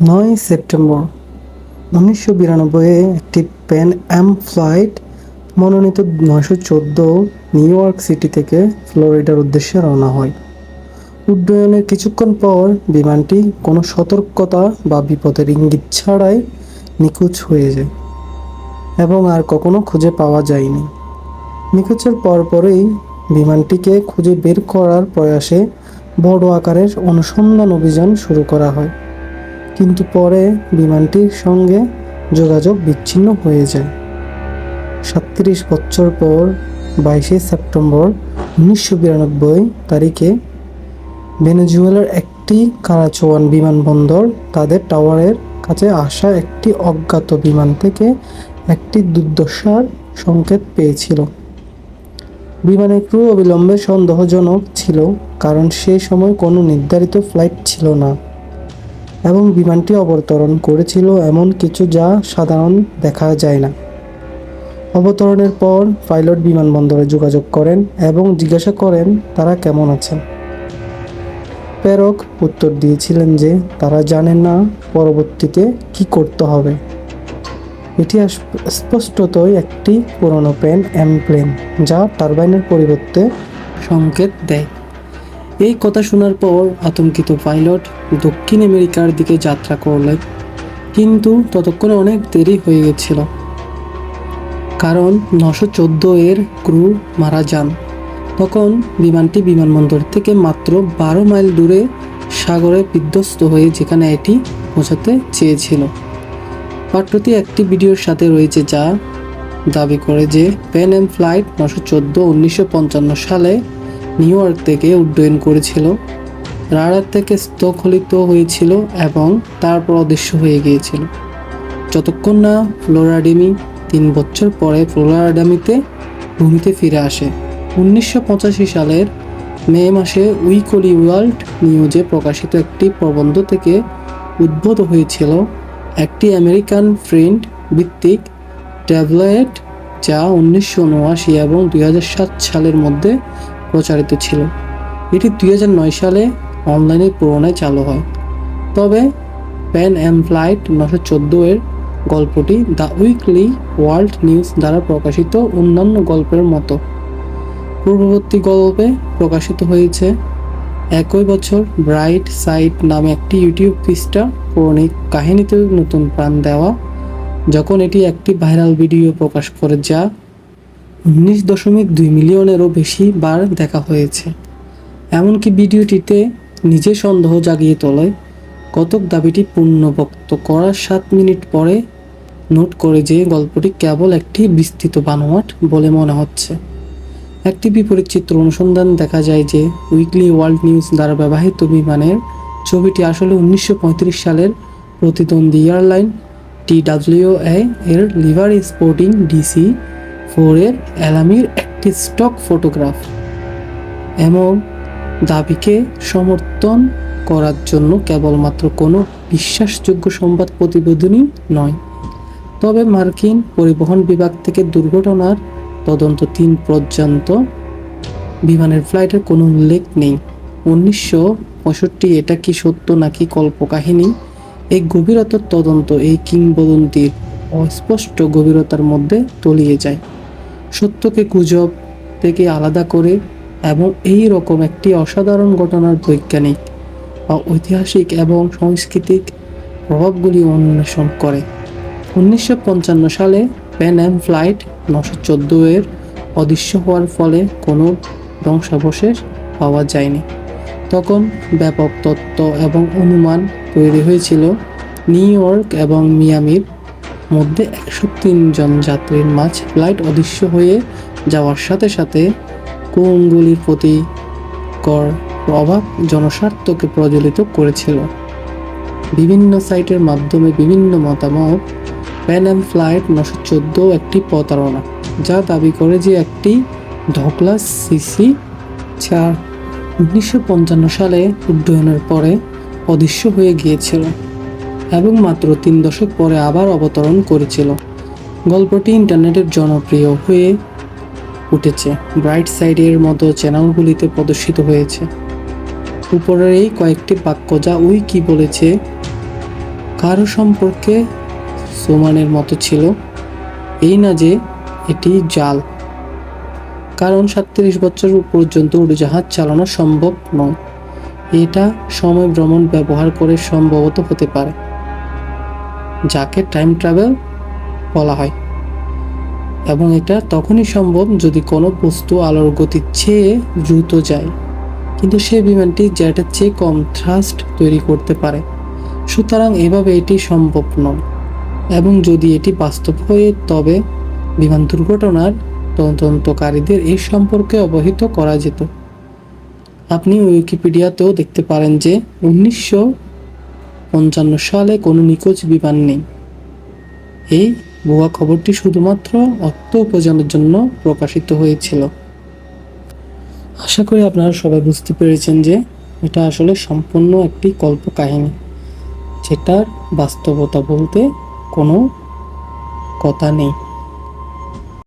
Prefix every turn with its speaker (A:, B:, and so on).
A: নয় সেপ্টেম্বর উনিশশো বিরানব্বইয়ে একটি প্যান অ্যাম ফ্লাইট মনোনীত নয়শো চোদ্দ নিউ ইয়র্ক সিটি থেকে ফ্লোরিডার উদ্দেশ্যে রওনা হয়। উড্ডয়নের কিছুক্ষণ পর বিমানটি কোনো সতর্কতা বা বিপদের ইঙ্গিত ছাড়াই নিখোঁজ হয়ে যায় এবং আর কখনো খুঁজে পাওয়া যায়নি। নিখোঁজের পরপরই বিমানটিকে খুঁজে বের করার প্রয়াসে বড় আকারের অনুসন্ধান অভিযান শুরু করা হয়। কিন্তু পরে বিমানটির সঙ্গে যোগাযোগ বিচ্ছিন্ন হয়ে যায়। সাতত্রিশ বছর পর বাইশে সেপ্টেম্বর উনিশশো বিরানব্বই তারিখে ভেনেজুয়েলার একটি কারাচোয়ান বিমানবন্দর তাদের টাওয়ারের কাছে আসা একটি অজ্ঞাত বিমান থেকে একটি দুর্দশার সংকেত পেয়েছিল। বিমানের ক্রু অবিলম্বে সন্দেহজনক ছিল, কারণ সেই সময় কোনো নির্ধারিত ফ্লাইট ছিল না। এবং বিমানটি অবতরণ করেছিল এমন কিছু যা সাধারণ দেখা যায় না। অবতরণের পর পাইলট বিমানবন্দরে যোগাযোগ করেন এবং জিজ্ঞাসা করেন, তারা কেমন আছেন? প্রেরক উত্তর দিয়েছিলেন যে, তারা জানেন না পরবর্তীতে কি করতে হবে। এটি স্পষ্টতই একটি পুরনো প্যান অ্যামপ্লেন যা টারবাইনের পরিবর্তে সংকেত দেয়। এই কথা শোনার পর আতঙ্কিত পাইলট দক্ষিণ আমেরিকার দিকে যাত্রা করলেন। কিন্তু ততক্ষণে অনেক দেরি হয়ে গেছিল। কারণ নশো চোদ্দ এর ক্রু মারা যান। তখন বিমানটি বিমানবন্দর থেকে মাত্র বারো মাইল দূরে সাগরে বিধ্বস্ত হয়ে যেখানে এটি পৌঁছাতে চেয়েছিল। পাঠ্যটি একটি ভিডিওর সাথে রয়েছে যা দাবি করে যে প্যান এম ফ্লাইট নশো চোদ্দ, উনিশশো সালে নিউ ইয়র্ক থেকে উড্ডয়ন করেছিল। রাডার থেকে স্থখলিত হয়েছিল এবং তারপর অদৃশ্য হয়ে গিয়েছিল। যতক্ষণ না ফ্লোরাডেমি তিন বছর পরে ফ্লোরাডামিতে ভূমিতে ফিরে আসে, উনিশশো পঁচাশি সালের মে মাসে উইকলি ওয়ার্ল্ড নিউজে প্রকাশিত একটি প্রবন্ধ থেকে উদ্ভূত হয়েছিল, একটি আমেরিকান ফ্রেন্ড ভিত্তিক ট্যাবলেট যা উনিশশো উনআশি এবং দুই সালের মধ্যে প্রচারিত ছিল। এটি দুই হাজার নয় সালে অনলাইনে পুরোনায় চালু হয়। তবে প্যান অ্যাম ফ্লাইট নশো চোদ্দ এর গল্পটি দ্য উইকলি ওয়ার্ল্ড নিউজ দ্বারা প্রকাশিত অন্যান্য গল্পের মতো। পূর্ববর্তী গল্পে প্রকাশিত হয়েছে, একই বছর ব্রাইট সাইট নামে একটি ইউটিউব পৃষ্ঠা পৌরাণিক কাহিনীতে নতুন প্রাণ দেওয়া, যখন এটি একটি ভাইরাল ভিডিও প্রকাশ করে যা উনিশ দশমিক দুই মিলিয়নেরও বেশি বার দেখা হয়েছে। এমনকি ভিডিওটিতে নিজে সন্দেহ জাগিয়ে তোলে, কতক দাবিটি পূর্ণবক্ত করার সাত মিনিট পরে নোট করে যে গল্পটি কেবল একটি বিস্তৃত বানোয়াট বলে মনে হচ্ছে। একটি বিপরীত চিত্র অনুসন্ধান দেখা যায় যে উইকলি ওয়ার্ল্ড নিউজ দ্বারা ব্যবহৃত বিমানের ছবিটি আসলে উনিশশো পঁয়ত্রিশ সালের প্রতিদ্বন্দ্বী এয়ারলাইন টিডাব্লিউএ এর লিভার স্পোর্টিং ডিসি ফোর এর অ্যালামির একটি স্টক ফটোগ্রাফ এবং দাবিকে সমর্থন করার জন্য কেবলমাত্র কোনো বিশ্বাসযোগ্য সংবাদ প্রতিবেদনই নয়। তবে মার্কিন পরিবহন বিভাগ থেকে দুর্ঘটনার তদন্ত তিন পর্যন্ত বিমানের ফ্লাইটের কোনো উল্লেখ নেই। উনিশশো পঁয়ষট্টি এটা কি সত্য নাকি কল্পকাহিনী? এই গভীরতার তদন্ত এই কিংবদন্তির অস্পষ্ট গভীরতার মধ্যে তলিয়ে যায়। সত্যকে গুজব থেকে আলাদা করে এবং এই রকম একটি অসাধারণ ঘটনার বৈজ্ঞানিক বা ঐতিহাসিক এবং সাংস্কৃতিক প্রভাবগুলি অন্বেষণ করে। উনিশশো পঞ্চান্ন সালে প্যান অ্যাম ফ্লাইট নশো চোদ্দ এর অদৃশ্য হওয়ার ফলে কোনো ধ্বংসাবশেষ পাওয়া যায়নি। তখন ব্যাপক তত্ত্ব এবং অনুমান তৈরি হয়েছিল নিউ ইয়র্ক এবং মিয়ামির মধ্যে একশো তিন জন যাত্রীর মাঝ ফ্লাইট অদৃশ্য হয়ে যাওয়ার সাথে সাথে কুঙ্গুলির প্রতি কর প্রভাব জনস্বার্থকে প্রজ্বলিত করেছিল। বিভিন্ন সাইটের মাধ্যমে বিভিন্ন মতামত, প্যান অ্যাম ফ্লাইট নশো চোদ্দ একটি প্রতারণা, যা দাবি করে যে একটি ধকলা সিসি চার উনিশশো সালে উড্ডয়নের পরে অদৃশ্য হয়ে গিয়েছিল। এবং মাত্র তিন দশক পরে আবার অবতরণ করেছিল। গল্পটি ইন্টারনেটের জনপ্রিয় হয়ে উঠেছে। ব্রাইট সাইডের মতো চ্যানেলগুলিতে প্রদর্শিত হয়েছে। উপরের এই কয়েকটি বাক্য যা উই কি বলেছে, কারও সম্পর্কে সোমানের মতো ছিল, এই না যে এটি জাল। কারণ সাতত্রিশ বছর পর্যন্ত উড়োজাহাজ চালানো সম্ভব নয়। এটা সময় ভ্রমণ ব্যবহার করে সম্ভবত হতে পারে। যাকে টাইম ট্রাভেল বলা হয়। এবং এটা তখনই সম্ভব যদি কোনো বস্তু আলোর গতির চেয়ে দ্রুত যায়। কিন্তু সে বিমানটি জেটের চেয়ে কম থ্রাস্ট তৈরি করতে পারে। সুতরাং এভাবে এটি সম্ভব নয়। এবং যদি এটি বাস্তব হয়ে, তবে বিমান দুর্ঘটনার তদন্তকারীদের এই সম্পর্কে অবহিত করা যেত। আপনি উইকিপিডিয়াতেও দেখতে পারেন যে উনিশশো পঞ্চান্ন সালে কোনো নিখোঁজ বিমান নেই। এই ভুয়া খবরটি শুধুমাত্র অর্থ উপার্জনের জন্য প্রকাশিত হয়েছিল। আশা করি আপনারা সবাই বুঝতে পেরেছেন যে এটা আসলে সম্পূর্ণ একটি কল্প কাহিনী, যেটার বাস্তবতা বলতে কোনো কথা নেই।